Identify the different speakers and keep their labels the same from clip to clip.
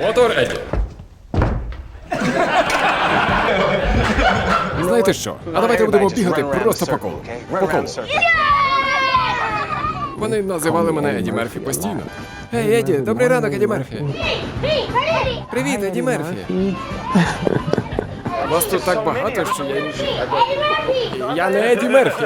Speaker 1: Мотор Еді. Знаєте що? А давайте будемо бігати просто по колу. По колу. Вони називали мене Еді Мерфі постійно. Гей, Еді, добрий ранок, Еді Мерфі. Привіт, Еді Мерфі. Вас тут так багато, що я не... Я не Еді Мерфі.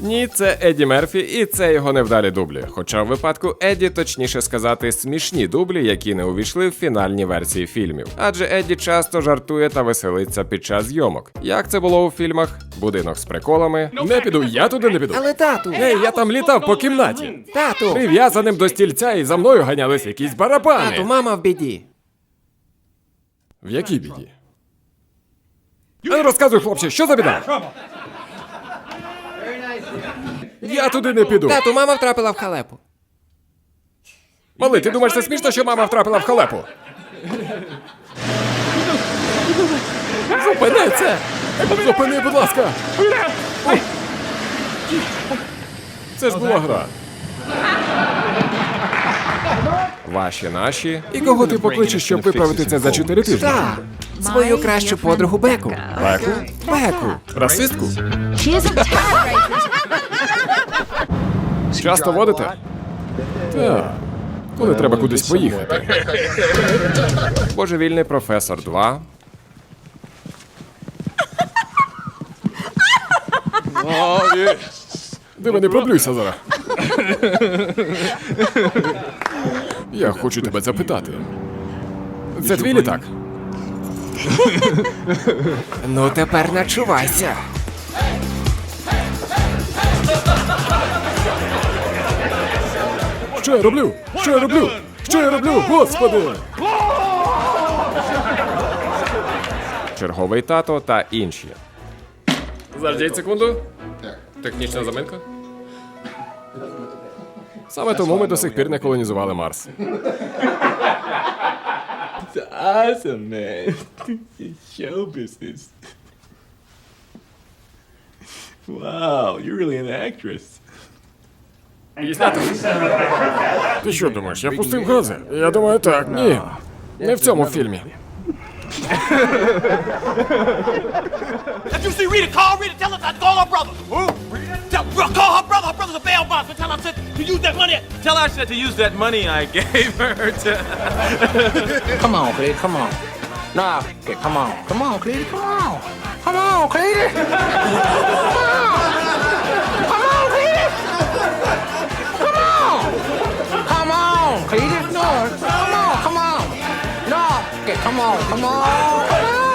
Speaker 1: Ні, це Еді Мерфі, і це його невдалі дублі. Хоча в випадку Еді, точніше сказати, смішні дублі, які не увійшли в фінальні версії фільмів. Адже Еді часто жартує та веселиться під час зйомок. Як це було у фільмах? Будинок з приколами. Не піду, я туди не піду.
Speaker 2: Але тату,
Speaker 1: Ей, я там літав по кімнаті.
Speaker 2: тату,
Speaker 1: Прив'язаним до стільця і за мною ганялись якісь барабани.
Speaker 2: тату, мама в біді.
Speaker 1: В якій біді? Ну розказуй, хлопче, що за біда? Я туди не піду.
Speaker 2: Тату, мама втрапила в халепу.
Speaker 1: Малий, ти думаєш, це смішно, що мама втрапила в халепу? Зупини це! Зупини, будь ласка! Це ж була гра. Ваші наші. І кого ти покличеш, щоб виправити це за 4 тижні?
Speaker 2: Так, свою кращу подругу Беку.
Speaker 1: Беку?
Speaker 2: Беку.
Speaker 1: Расистку? Часто водите? Так. Коли треба кудись поїхати. Божевільний професор 2. Диви, не проблюйся зараз. Я хочу тебе запитати. Це твій літак?
Speaker 2: Ну тепер начувайся.
Speaker 1: Що я роблю? Що я роблю? Що я роблю? Господи! Черговий тато та інші. Заждіть секунду. Технічна заминка. Саме тому ми до сих пір не колонізували Марс.
Speaker 3: awesome, man. it's show business. Wow, you're really an actress.
Speaker 1: Ти що думаєш, я пустив гази? Я думаю, так. Ні. Не в цьому фільмі.
Speaker 4: Did you see Rita? Call Rita. Tell her to call her brother. Who? Rita? Tell, bro, call her brother. Brother's a bail. Tell her to, to use that money.
Speaker 3: Tell her to use that money I gave her to.
Speaker 5: Come on, Cleety, come on. Nah, okay, come on. Come on, Cleety, come on. Come on, Cleety. Come on. Come on, Cleety. Come on. Come on, Cleety. No, come on, come on. No, okay, come on, come on. Come on,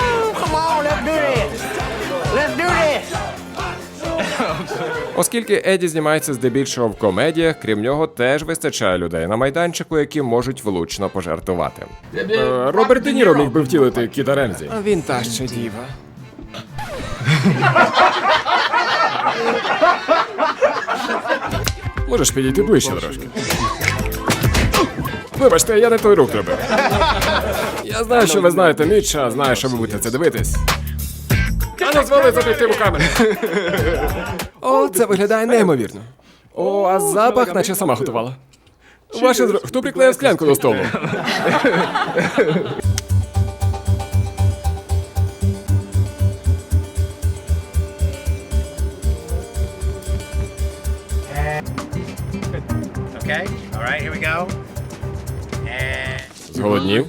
Speaker 1: Оскільки Еді знімається здебільшого в комедіях, крім нього теж вистачає людей на майданчику, які можуть влучно пожартувати. Е, Роберт Де Ніро міг би втілити Кіта Ремзі.
Speaker 2: А він та ще діва.
Speaker 1: Можеш підійти ближче трошки. Вибачте, я не той рух робив. Я знаю, що ви знаєте Мітча, знаю, що ви будете це дивитись. А не звали з об'єктиву камери.
Speaker 2: О, це виглядає неймовірно.
Speaker 1: О, а запах, наче сама готувала. Ваше зро... Хто приклеїв склянку до столу?
Speaker 4: Okay. All right. Here we go.
Speaker 1: Зголоднів?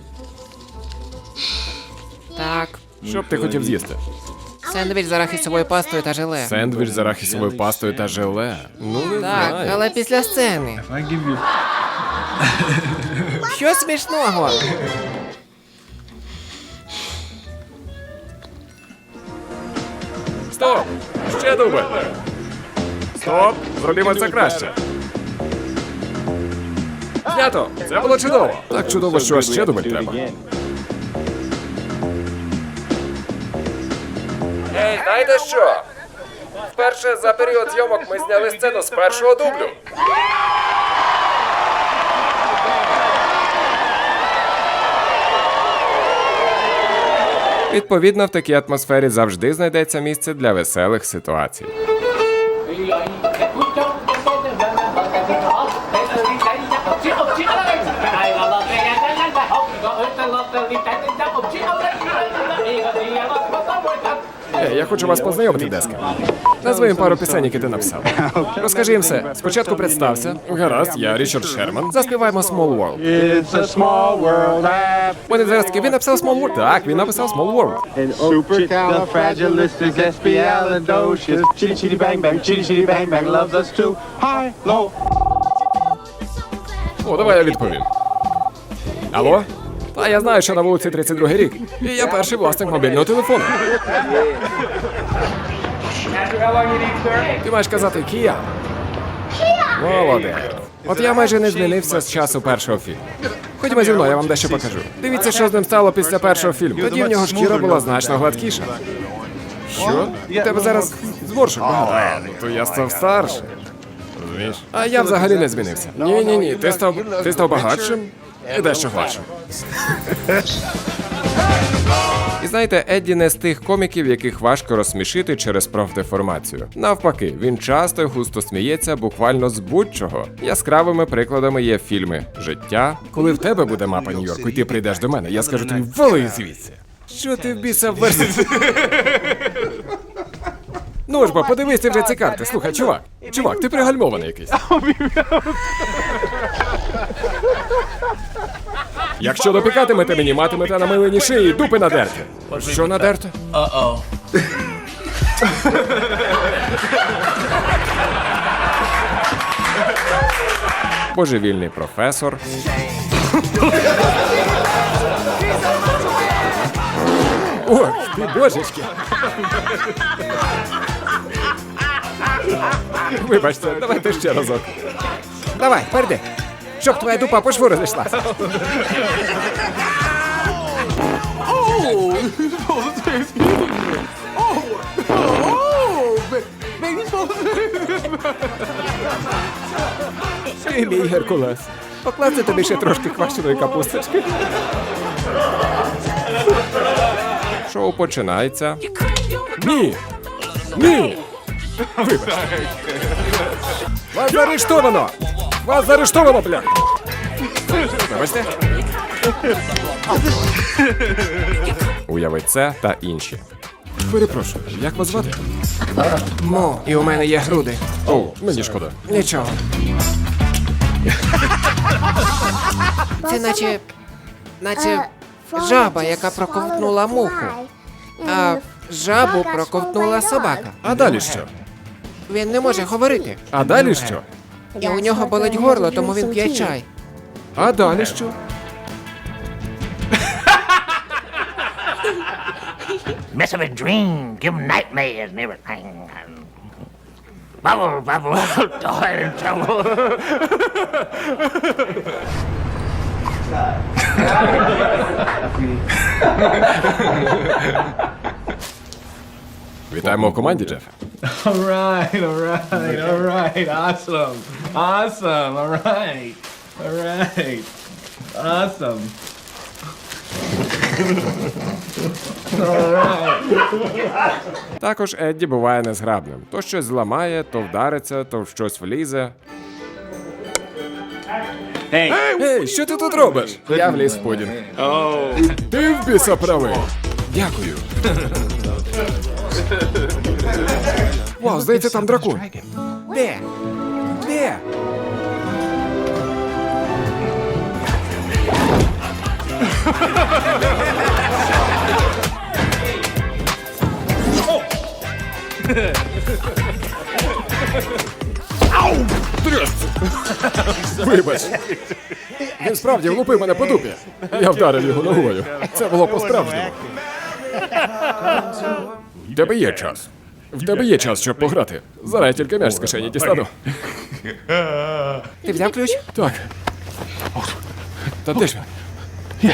Speaker 2: Так,
Speaker 1: Що б ти хотів з'їсти?
Speaker 2: Сендвіч з арахісовою пастою та желе.
Speaker 1: Сендвіч з арахісовою пастою та желе. Ну, не
Speaker 2: Так,
Speaker 1: знаю.
Speaker 2: але після сцени.
Speaker 3: I give you.
Speaker 2: Що смішного?
Speaker 1: Стоп! Ще дубль! Стоп! Зробімо це краще. Знято! Це було чудово! Так чудово, що ще дубль треба. Ей, знаєте що? Вперше за період зйомок ми зняли сцену з першого дублю. Відповідно, в такій атмосфері завжди знайдеться місце для веселих ситуацій. Ей, я хочу вас познайомити, Деска. Назви їм пару пісень, які ти написав. Розкажи їм все. Спочатку представся. Гаразд, я Річард Шерман. Заспіваємо Small World.
Speaker 6: It's a small world after
Speaker 1: Вони зараз таки, він написав Small World. Так, він написав Small World.
Speaker 6: supercalifragilisticexpialidocious. Chitty chitty bang bang, chitty chitty bang bang loves us too. High, low.
Speaker 1: О, давай я відповім. Алло? Та я знаю, що на вулиці 32 рік. І я перший власник мобільного телефону. Ти маєш казати Кія. Молодець. От я майже не змінився з часу першого фільму. Ходімо зі мною, я вам дещо покажу. Дивіться, що з ним стало після першого фільму. Тоді в нього шкіра була значно гладкіша. Що? У тебе зараз зморшок багато. Ну то я став старшим. А я взагалі не змінився. Ні, ні, ні. Ти став ти став багатшим дещо гладшим. І знаєте, Едді не з тих коміків, яких важко розсмішити через профдеформацію. Навпаки, він часто й густо сміється буквально з будь-чого. Яскравими прикладами є фільми Життя. Коли в тебе буде мапа Нью-Йорку, і ти прийдеш до мене, я скажу тобі вали звідси. Що ти в біса версі? Ну ж бо, подивись ти вже ці карти. Слухай, чувак, чувак, ти пригальмований якийсь. Якщо допікатимете мені, матимете на милині шиї дупи надерти. Що надерти? Божевільний професор. Ох, ти божечки. Вибачте, давайте ще разок.
Speaker 2: Давай, перди. Щоб твоя дупа по шву розійшлася.
Speaker 1: Ти мій Геркулес.
Speaker 2: Покласти тобі ще трошки квашеної капусточки.
Speaker 1: Шоу починається. Ні! Ні! Вибачте. Вас заарештовано! Вас заарештовано, бля! Вибачте. Уяви це та інші. Перепрошую, як вас звати?
Speaker 2: Мо, і у мене є груди.
Speaker 1: О, мені шкода.
Speaker 2: Нічого. Це наче. наче жаба, яка проковтнула муху. А жабу проковтнула собака.
Speaker 1: А далі що?
Speaker 2: Він не може говорити.
Speaker 1: А далі що?
Speaker 2: І у нього болить горло, тому він п'є чай.
Speaker 1: А далі що?
Speaker 5: Mess of a dream, give him nightmares and everything. Bubble, bubble, toil and trouble.
Speaker 1: Вітаємо у команді, Джеф.
Speaker 3: All right, all right, all right. Awesome. Awesome. All right. All right. Awesome.
Speaker 1: Також Едді буває незграбним. То щось зламає, то вдариться, то в щось влізе.
Speaker 3: Hey.
Speaker 1: Ей, що ти тут робиш? Я вліз в пудінг. Ти в біса правий. Дякую. Вау, здається, там дракон.
Speaker 2: Де? Де?
Speaker 1: Вибач. Він справді влупив мене по дупі. Я вдарив його ногою. Це було по-справжньому. В тебе є час. В тебе є час, щоб пограти. Зараз я тільки м'яч з кишені дістану.
Speaker 2: Ти взяв ключ?
Speaker 1: Так. Та де ж він?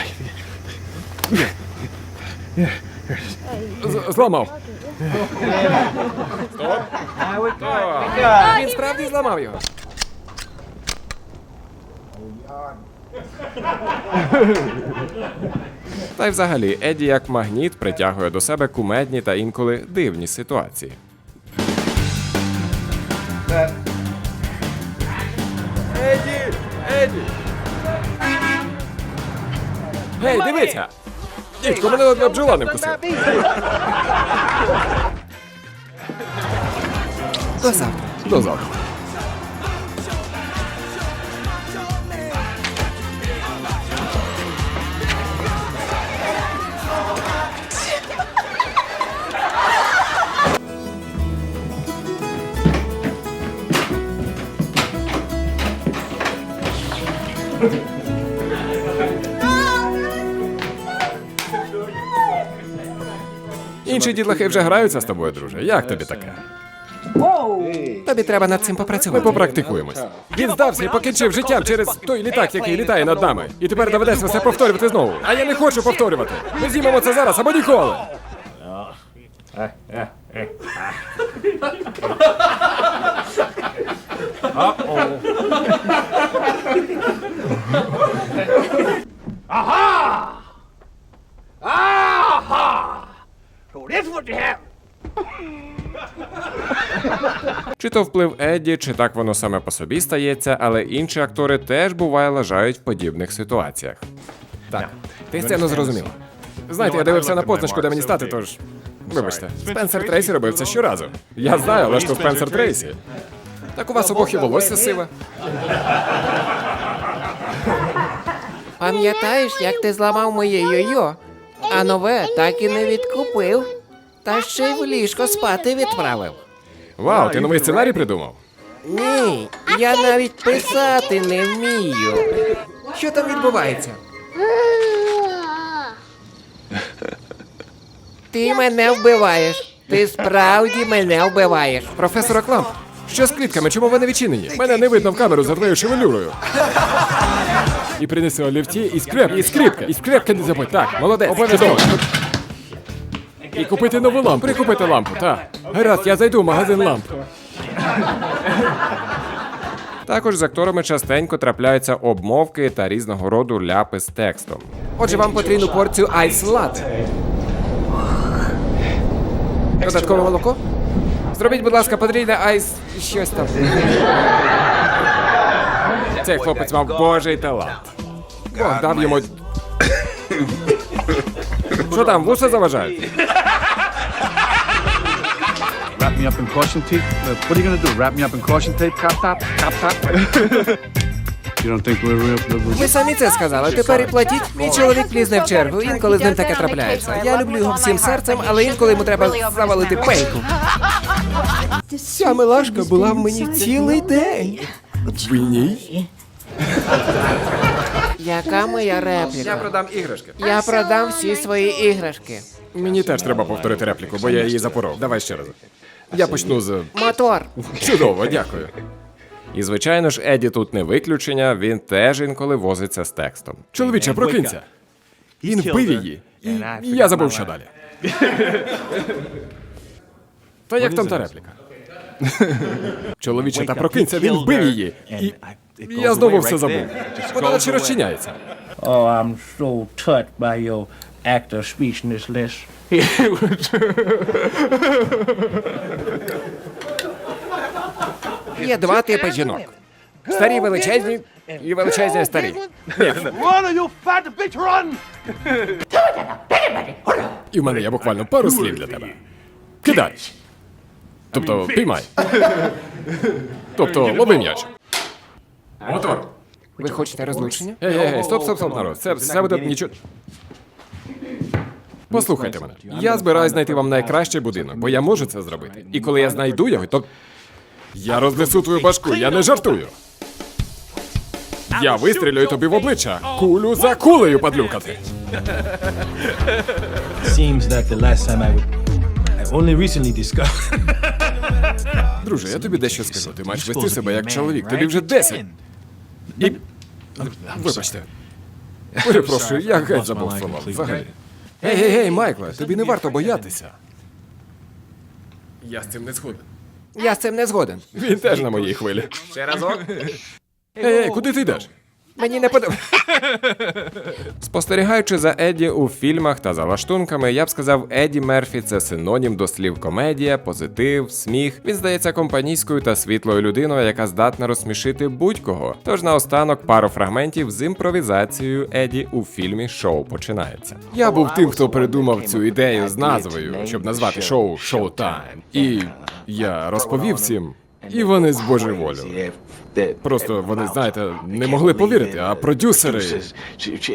Speaker 1: З- Зламав.
Speaker 2: Він справді зламав його.
Speaker 1: Та й взагалі, Еді як магніт притягує до себе кумедні та інколи дивні ситуації. Еді! Еді! Гей, дивіться! Дідько, мене одна бджола не вкусив.
Speaker 2: До завтра.
Speaker 1: До завтра. Інші дітлахи вже граються з тобою, друже. Як тобі таке?
Speaker 2: Тобі треба над цим
Speaker 1: Ми
Speaker 2: попрацювати.
Speaker 1: попрактикуємось. Він здався і покінчив життям через той літак, який літає над нами. І тепер доведеться все повторювати знову. А я не хочу повторювати. Ми знімемо це зараз або ніколи.
Speaker 4: So this is what you have.
Speaker 1: Чи то вплив Едді, чи так воно саме по собі стається, але інші актори теж буває лажають в подібних ситуаціях. Так, ти сцену зрозумів. Знаєте, я дивився на позначку, де мені стати, тож. Вибачте, Спенсер Трейсі робив це щоразу. Я знаю, але ж то Спенсер Трейсі. Так у вас обох і волосся сиве.
Speaker 2: Пам'ятаєш, як ти зламав моє йо-йо? А нове так і не відкупив. Та ще й в ліжко спати відправив.
Speaker 1: Вау, ти новий сценарій придумав?
Speaker 2: Ні, я навіть писати не вмію. Що там відбувається? Ти мене вбиваєш. Ти справді мене вбиваєш.
Speaker 1: Професора Кламп, що з клітками, чому вони відчинені? Мене не видно в камеру за твоєю шевелюрою. І принеси олівці, і скреп, і скрипка, і скрепка не забудь. Так, молодець, обов'язково. І купити нову лампу. Прикупити лампу, так. Гаразд, я зайду в магазин ламп. Також з акторами частенько трапляються обмовки та різного роду ляпи з текстом.
Speaker 2: Отже, вам потрібну порцію айс лати. Додаткове молоко? Зробіть, будь ласка, потрійне айс щось там.
Speaker 1: Цей хлопець мав божий талант. Бог дав йому. Що там, вуса заважають?
Speaker 6: Wrap me up in caution tape. What are you gonna do? Wrap me up in caution tape, cop top, cop top. you don't think we're real? We're...
Speaker 2: Ви самі це сказали, тепер і платіть. Мій чоловік влізне в чергу, інколи з ним таке трапляється. Я люблю його всім серцем, але інколи йому треба завалити пельку. Ця милашка була в мені цілий день.
Speaker 1: Ні?
Speaker 2: Яка моя репліка?
Speaker 1: Я продам іграшки.
Speaker 2: Я продам всі свої іграшки.
Speaker 1: Мені теж треба повторити репліку, бо я її запоров. Давай ще раз. Я почну з.
Speaker 2: Мотор.
Speaker 1: Чудово, дякую. І звичайно ж, Еді тут не виключення, він теж інколи возиться з текстом. Чоловіче, прокинься. Він вбив її. І я забув, що далі. Та як там та репліка? Чоловіче, та прокинься, він вбив її. І я знову все забув. Вона наче розчиняється.
Speaker 7: Oh, I'm so touched by your actor speechlessness.
Speaker 2: Є два типи жінок. Старі величезні і величезні старі.
Speaker 1: І в мене є буквально пару слів для тебе. Кидай. Тобто, піймай. Тобто, лови м'яч. Мотор.
Speaker 2: Ви хочете розлучення?
Speaker 1: Гей, гей, гей, стоп, стоп, стоп, народ. Це все буде нічого. Послухайте мене. Я збираюсь знайти вам найкращий будинок, бо я можу це зробити. І коли я знайду його, то. Я рознесу твою башку, я не жартую. Я вистрілюю тобі в обличчя. Кулю за кулею, падлюкати.
Speaker 7: Seems that the last time I would. I only recently discovered.
Speaker 1: Друже, я тобі дещо скажу. Ти маєш вести себе як чоловік. Тобі вже 10. І. Вибачте. Перепрошую, я геть забув слова. Взагалі. Гей, гей, гей, Майкле, тобі не варто боятися. Я з цим не згоден.
Speaker 2: Я з цим не згоден.
Speaker 1: Він теж на моїй хвилі. Ще разок. Ей, ей, куди ти йдеш?
Speaker 2: Мені не подобається.
Speaker 1: Спостерігаючи за Еді у фільмах та за лаштунками, я б сказав, Еді Мерфі це синонім до слів комедія, позитив, сміх. Він здається компанійською та світлою людиною, яка здатна розсмішити будь-кого. Тож наостанок пару фрагментів з імпровізацією Еді у фільмі Шоу починається. Я був тим, хто придумав цю ідею з назвою, щоб назвати шоу Шоу Тайм. І я розповів всім, і вони збожеволіли. Просто вони, знаєте, не могли повірити, а продюсери.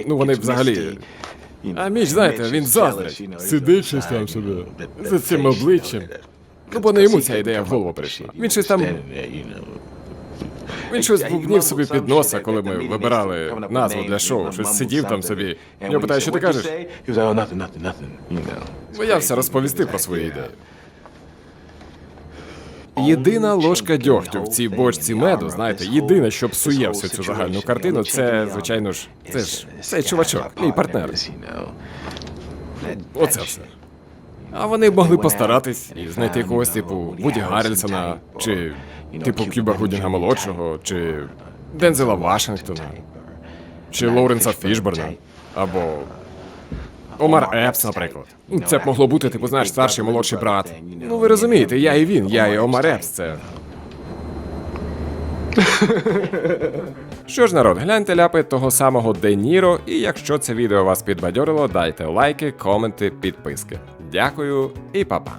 Speaker 1: Ну вони взагалі. А Міч, знаєте, він заздрить. Сидить щось там собі. За цим обличчям. Ну, бо не йому ця ідея в голову прийшла. Він щось там. Він щось бубнів собі під носа, коли ми вибирали назву для шоу. Щось сидів там собі. Я питаю, що ти кажеш? Боявся розповісти про свої ідеї. Єдина ложка дьогтю в цій бочці меду, знаєте, єдине, що псує всю цю загальну картину, це, звичайно ж, це ж цей чувачок, мій партнер. Оце все. А вони б могли постаратись і знайти якогось типу Вуді Гаррельсона, чи типу Кюба Гудінга молодшого, чи Дензела Вашингтона, чи Лоуренса Фішберна, або Омар Епс, наприклад. Це б могло бути, типу, знаєш, старший молодший брат. Ну ви розумієте, я і він, я і Омар Епс, це. Що ж, народ, гляньте ляпи того самого Де Ніро, і якщо це відео вас підбадьорило, дайте лайки, коменти, підписки. Дякую і па-па.